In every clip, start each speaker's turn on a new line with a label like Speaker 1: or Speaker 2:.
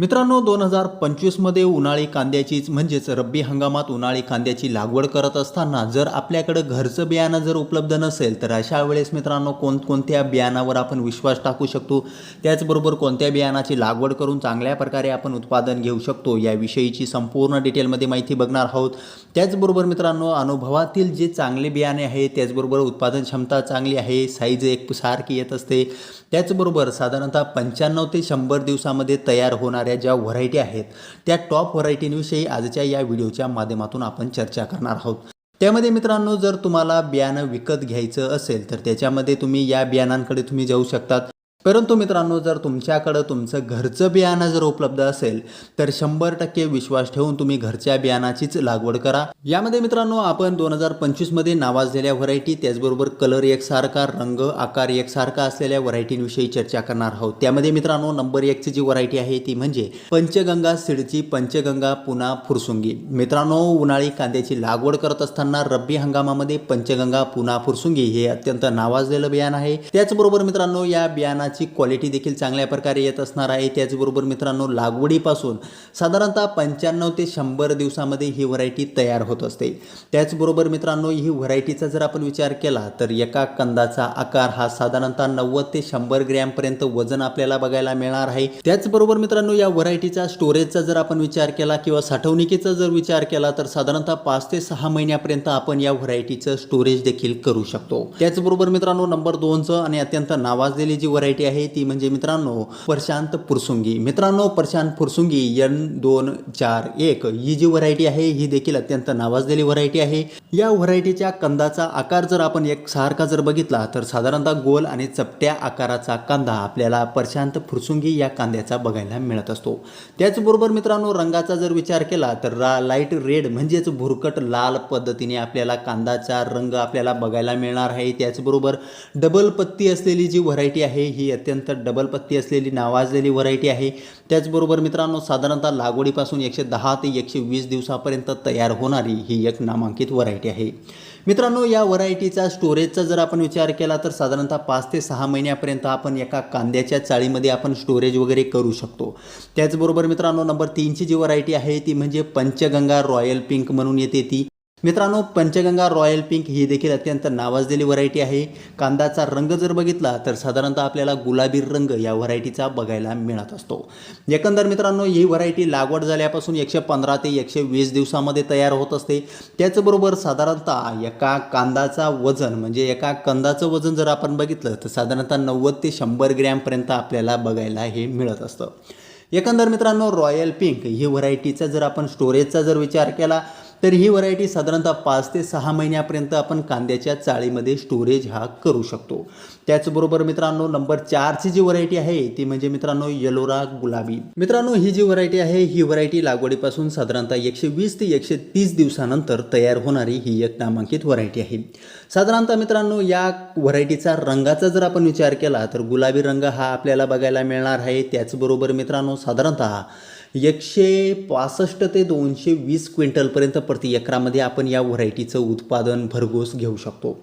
Speaker 1: मित्रांनो दोन हजार पंचवीसमध्ये उन्हाळी कांद्याचीच म्हणजेच रब्बी हंगामात उन्हाळी कांद्याची लागवड करत असताना जर आपल्याकडं घरचं बियाणं जर उपलब्ध नसेल तर अशा वेळेस मित्रांनो कोणकोणत्या बियाणावर आपण विश्वास टाकू शकतो? त्याचबरोबर कोणत्या बियाणाची लागवड करून चांगल्या प्रकारे आपण उत्पादन घेऊ शकतो? याविषयीची संपूर्ण डिटेलमध्ये माहिती बघणार आहोत. त्याचबरोबर मित्रांनो अनुभवातील जे चांगले बियाणे आहे त्याचबरोबर उत्पादन क्षमता चांगली आहे साईज एक सारखी येत असते. त्याचबरोबर साधारणतः पंच्याण्णव ते शंभर दिवसामध्ये तयार येणाऱ्या ज्या व्हरायटी आहेत त्या टॉप व्हरायटींविषयी आजच्या या व्हिडिओच्या माध्यमातून आपण चर्चा करणार आहोत. त्यामध्ये मित्रांनो जर तुम्हाला बियाणं विकत घ्यायचं असेल तर त्याच्यामध्ये तुम्ही या बियाणांकडे तुम्ही जाऊ शकतात. परंतु मित्रांनो जर तुमच्याकडं तुमचं घरचं बियाणं जर उपलब्ध असेल तर शंभर टक्के विश्वास ठेवून तुम्ही घरच्या बियाणाचीच लागवड करा. यामध्ये मित्रांनो आपण दोन हजार पंचवीसमध्ये नावाजलेल्या व्हरायटी त्याचबरोबर कलर एकसारखा रंग आकार एकसारखा असलेल्या व्हरायटींविषयी चर्चा करणार आहोत. त्यामध्ये मित्रांनो नंबर एकची जी व्हरायटी आहे ती म्हणजे पंचगंगा सिडची पंचगंगा पुन्हा फुरसुंगी. मित्रांनो उन्हाळी कांद्याची लागवड करत असताना रब्बी हंगामामध्ये पंचगंगा पुन्हा फुरसुंगी हे अत्यंत नावाजलेलं बियाण आहे. त्याचबरोबर मित्रांनो या बियाणा बियाणाची क्वालिटी देखील चांगल्या प्रकारे येत असणार आहे. त्याचबरोबर मित्रांनो लागवडीपासून साधारणतः पंच्याण्णव ते शंभर दिवसामध्ये ही व्हरायटी तयार होत असते. त्याचबरोबर मित्रांनो ही व्हरायटीचा जर आपण विचार केला तर एका कंदाचा आकार हा साधारणतः नव्वद ते शंभर ग्रॅमपर्यंत वजन आपल्याला बघायला मिळणार आहे. त्याचबरोबर मित्रांनो या व्हरायटीचा स्टोरेजचा जर आपण विचार केला किंवा साठवणुकीचा जर विचार केला तर साधारणतः पाच ते सहा महिन्यापर्यंत आपण या व्हरायटीचं स्टोरेज देखील करू शकतो. त्याचबरोबर मित्रांनो नंबर दोनचं आणि अत्यंत नावाजलेली जी व्हरायटी आहे ती म्हणजे मित्रांनो प्रशांत पुरसुंगी. मित्रांनो प्रशांत फुरसुंगी यन दोन चार एक. ही जी व्हरायटी आहे ही देखील अत्यंत नावाजलेली व्हरायटी आहे. या व्हरायटीच्या कंदाचा आकार जर आपण एक सारखा जर बघितला तर साधारणतः गोल आणि चपट्या आकाराचा कांदा आपल्याला प्रशांत फुरसुंगी या कांद्याचा बघायला मिळत असतो. त्याचबरोबर मित्रांनो रंगाचा जर विचार केला तर रा लाइट रेड म्हणजेच भुरकट लाल पद्धतीने आपल्याला कांदाचा रंग आपल्याला बघायला मिळणार आहे. त्याचबरोबर डबल पत्ती असलेली जी व्हरायटी आहे ही अत्यंत डबल पत्ती असलेली नावाजलेली व्हरायटी आहे. त्याचबरोबर मित्रांनो साधारणतः लागवडीपासून एकशे दहा ते एकशे वीस दिवसापर्यंत तयार होणारी ही एक नामांकित व्हरायटी आहे. मित्रांनो या व्हरायटीचा स्टोरेजचा जर आपण विचार केला तर साधारणतः पाच ते सहा महिन्यापर्यंत आपण एका कांद्याच्या चाळीमध्ये आपण स्टोरेज वगैरे करू शकतो. त्याचबरोबर मित्रांनो नंबर तीनची जी व्हरायटी आहे ती म्हणजे पंचगंगा रॉयल पिंक म्हणून येते ती. मित्रांनो पंचगंगा रॉयल पिंक ही देखील अत्यंत नावाजलेली व्हरायटी आहे. कांदाचा रंग जर बघितला तर साधारणतः आपल्याला गुलाबी रंग या व्हरायटीचा बघायला मिळत असतो. एकंदर मित्रांनो ही व्हरायटी लागवड झाल्यापासून एकशे पंधरा ते एकशे वीस दिवसामध्ये तयार होत असते. त्याचबरोबर साधारणतः एका कांदाचा वजन म्हणजे एका कंदाचं वजन जर आपण बघितलं तर साधारणतः नव्वद ते शंभर ग्रॅमपर्यंत आपल्याला बघायला हे मिळत असतं. एकंदर मित्रांनो रॉयल पिंक ही व्हरायटीचा जर आपण स्टोरेजचा जर विचार केला तर ही व्हरायटी साधारणतः पाच ते सहा महिन्यापर्यंत आपण कांद्याच्या चाळीमध्ये स्टोरेज हा करू शकतो. त्याचबरोबर मित्रांनो नंबर चारची जी व्हरायटी आहे ती म्हणजे मित्रांनो येलोरा गुलाबी. मित्रांनो ही जी व्हरायटी आहे ही व्हरायटी लागवडीपासून साधारणतः एकशे वीस ते एकशे तीस दिवसानंतर तयार होणारी ही एक नामांकित व्हरायटी आहे. साधारणतः मित्रांनो या व्हरायटीचा रंगाचा जर आपण विचार केला तर गुलाबी रंग हा आपल्याला बघायला मिळणार आहे. त्याचबरोबर मित्रांनो साधारणतः एकशे पासष्ट ते दोनशे वीस क्विंटलपर्यंत प्रति एकरामध्ये आपण या व्हरायटीचं उत्पादन भरघोस घेऊ शकतो.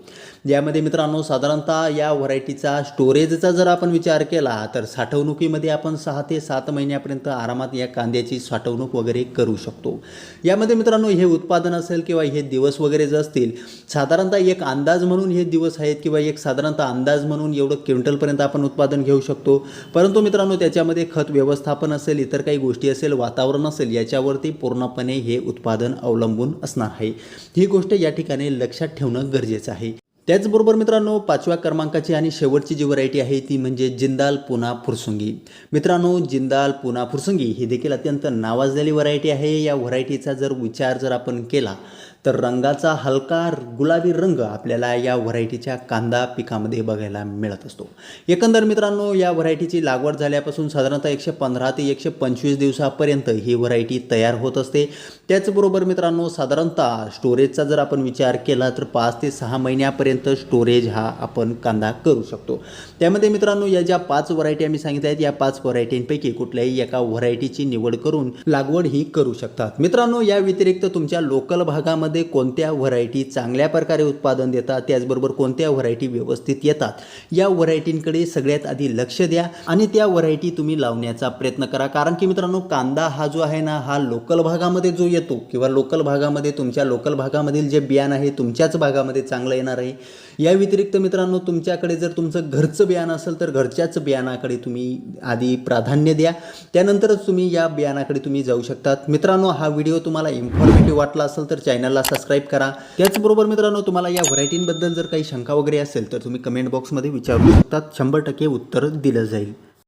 Speaker 1: यामध्ये मित्रांनो साधारणतः या व्हरायटीचा स्टोरेजचा जर आपण विचार केला तर साठवणुकीमध्ये आपण सहा ते सात महिन्यापर्यंत आरामात या कांद्याची साठवणूक वगैरे करू शकतो. यामध्ये मित्रांनो हे उत्पादन असेल किंवा हे दिवस वगैरे जर असतील साधारणतः एक अंदाज म्हणून हे दिवस आहेत किंवा एक साधारणतः अंदाज म्हणून एवढं क्विंटलपर्यंत आपण उत्पादन घेऊ शकतो. परंतु मित्रांनो त्याच्यामध्ये खत व्यवस्थापन असेल इतर काही गोष्टी असेल वातावरण असेल याच्यावरती पूर्णपणे हे उत्पादन अवलंबून असणार आहे. ही गोष्ट या ठिकाणी लक्षात ठेवणं गरजेचं आहे. त्याचबरोबर मित्रांनो पाचव्या क्रमांकाची आणि शेवटची जी व्हरायटी आहे ती म्हणजे जिंदाल पुना फुरसुंगी. मित्रांनो जिंदाल पुना फुरसुंगी ही देखील अत्यंत नावाजलेली व्हरायटी आहे. या व्हरायटीचा जर विचार जर आपण केला तर रंगाचा हलका गुलाबी रंग आपल्याला या व्हरायटीच्या कांदा पिकामध्ये बघायला मिळत असतो. एकंदर मित्रांनो या व्हरायटीची लागवड झाल्यापासून साधारणतः एकशे पंधरा ते एकशे पंचवीस दिवसापर्यंत ही व्हरायटी तयार होत असते. त्याचबरोबर मित्रांनो साधारणतः स्टोरेजचा जर आपण विचार केला तर पाच ते सहा महिन्यापर्यंत स्टोरेज हा आपण कांदा करू शकतो. त्यामध्ये मित्रांनो या ज्या पाच व्हरायटी आम्ही सांगितल्या आहेत या पाच व्हरायटींपैकी कुठल्याही एका व्हरायटीची निवड करून लागवड ही करू शकतात. मित्रांनो या व्यतिरिक्त तुमच्या लोकल भागामध्ये कांद्यामध्ये कोणत्या व्हरायटी चांगल्या प्रकारे उत्पादन देतात त्याचबरोबर कोणत्या व्हरायटी व्यवस्थित येतात? या व्हरायटींकडे सगळ्यात आधी लक्ष द्या आणि त्या व्हरायटी तुम्ही लावण्याचा प्रयत्न करा. कारण की मित्रांनो कांदा हा जो आहे ना हा लोकल भागामध्ये जो येतो किंवा लोकल भागामध्ये तुमच्या लोकल भागामधील जे बियाणं आहे तुमच्याच भागामध्ये चांगलं येणार आहे. या व्यतिरिक्त मित्रांनो तुमच्याकडे जर तुमचं घरचं बियाणं असेल तर घरच्याच बियाणाकडे तुम्ही आधी प्राधान्य द्या. त्यानंतरच तुम्ही या बियाणाकडे तुम्ही जाऊ शकतात. मित्रांनो हा व्हिडिओ तुम्हाला इन्फॉर्मेटिव्ह वाटला असेल तर चॅनलला सबस्क्राईब करा. त्याचबरोबर मित्रांनो तुम्हाला या व्हरायटींबद्दल जर काही शंका वगैरे असेल तर तुम्ही कमेंट बॉक्समध्ये विचारू शकता शंभर टक्के उत्तर दिलं जाईल.